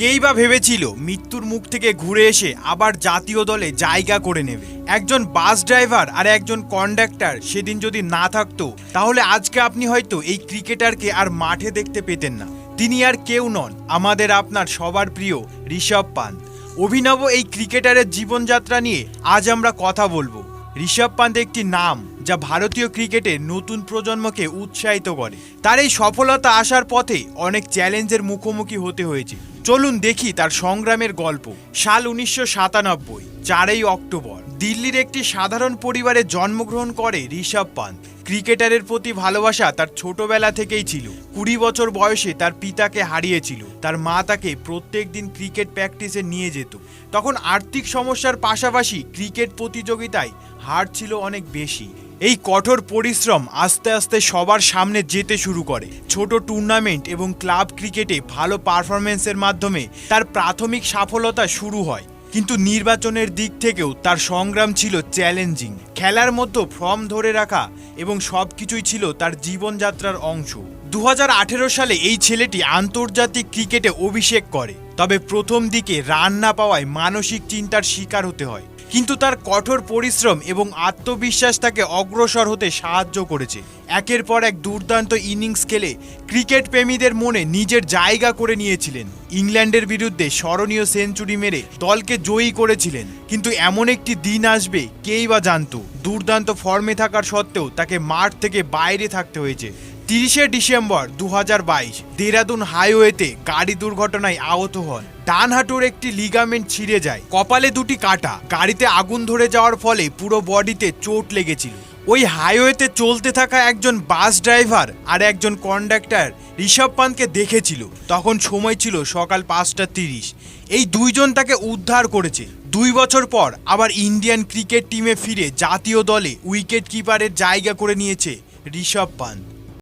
কেই বা ভেবেছিল মৃত্যুর মুখ থেকে ঘুরে এসে আবার জাতীয় দলে জায়গা করে নেবে? একজন বাস ড্রাইভার আর একজন কন্ডাক্টর সেদিন যদি না থাকতো, তাহলে আজকে আপনি হয়তো এই ক্রিকেটারকে আর মাঠে দেখতে পেতেন না। তিনি আর কেউ নন, আমাদের আপনার সবার প্রিয় ঋষভ পান্ত। অভিনব এই ক্রিকেটারের জীবনযাত্রা নিয়ে আজ আমরা কথা বলব। ঋষভ পান্ত একটি নাম, যা ভারতীয় ক্রিকেটে নতুন প্রজন্মকে উৎসাহিত করে। তার এই সফলতা আসার পথে অনেক চ্যালেঞ্জের মুখোমুখি হতে হয়েছে। চলুন দেখি তার সংগ্রামের গল্প। সাল উনিশশো সাতানব্বই, চারই অক্টোবর। দিল্লির একটি সাধারণ পরিবারে জন্মগ্রহণ করে ঋষভ পান্ত। ক্রিকেটারের প্রতি ভালোবাসা তার ছোটবেলা থেকেই ছিল। কুড়ি বছর বয়সে তার পিতাকে হারিয়েছিল। তার মা তাকে প্রত্যেক দিন ক্রিকেট প্র্যাকটিসে নিয়ে যেত। তখন আর্থিক সমস্যার পাশাপাশি ক্রিকেট প্রতিযোগিতায় হার ছিল অনেক বেশি। এই কঠোর পরিশ্রম আস্তে আস্তে সবার সামনে যেতে শুরু করে। ছোট টুর্নামেন্ট এবং ক্লাব ক্রিকেটে ভালো পারফরমেন্সের মাধ্যমে তার প্রাথমিক সফলতা শুরু হয়। কিন্তু নির্বাচনের দিক থেকেও তার সংগ্রাম ছিল চ্যালেঞ্জিং খেলার মধ্যে ফর্ম ধরে রাখা এবং সব কিছুই ছিল তার জীবনযাত্রার অংশ। দু হাজার আঠেরো সালে এই ছেলেটি আন্তর্জাতিক ক্রিকেটে অভিষেক করে। তবে প্রথম দিকে রান না পাওয়ায় মানসিক চিন্তার শিকার হতে হয়। কিন্তু তার কঠোর পরিশ্রম এবং আত্মবিশ্বাস তাকে অগ্রসর হতে সাহায্য করেছে। একের পর এক দুর্দান্ত ইনিংস খেলে ক্রিকেট প্রেমীদের মনে নিজের জায়গা করে নিয়েছিলেন। ইংল্যান্ডের বিরুদ্ধে স্মরণীয় সেঞ্চুরি মেরে দলকে জয়ী করেছিলেন। কিন্তু এমন একটি দিন আসবে, কেই বা জানত। দুর্দান্ত ফর্মে থাকার সত্ত্বেও তাকে মাঠ থেকে বাইরে থাকতে হয়েছে। তিরিশে ডিসেম্বর দু হাজার বাইশ দেরাদুন হাইওয়েতে গাড়ি দুর্ঘটনায় আহত হন। ডান হাঁটুর একটি লিগামেন্ট ছিঁড়ে যায়। কপালে দুটি কাটা। গাড়িতে আগুন ধরে যাওয়ার ফলে পুরো বডিতে চোট লেগেছিল। ওই হাইওয়েতে চলতে থাকা একজন বাস ড্রাইভার আর একজন কন্ডাক্টর ঋষভ পান্তকে দেখেছিল। তখন সময় ছিল সকাল পাঁচটা তিরিশ। এই দুইজন তাকে উদ্ধার করেছে। দুই বছর পর আবার ইন্ডিয়ান ক্রিকেট টিমে ফিরে জাতীয় দলে উইকেট কিপারের জায়গা করে নিয়েছে ঋষভ পান্ত।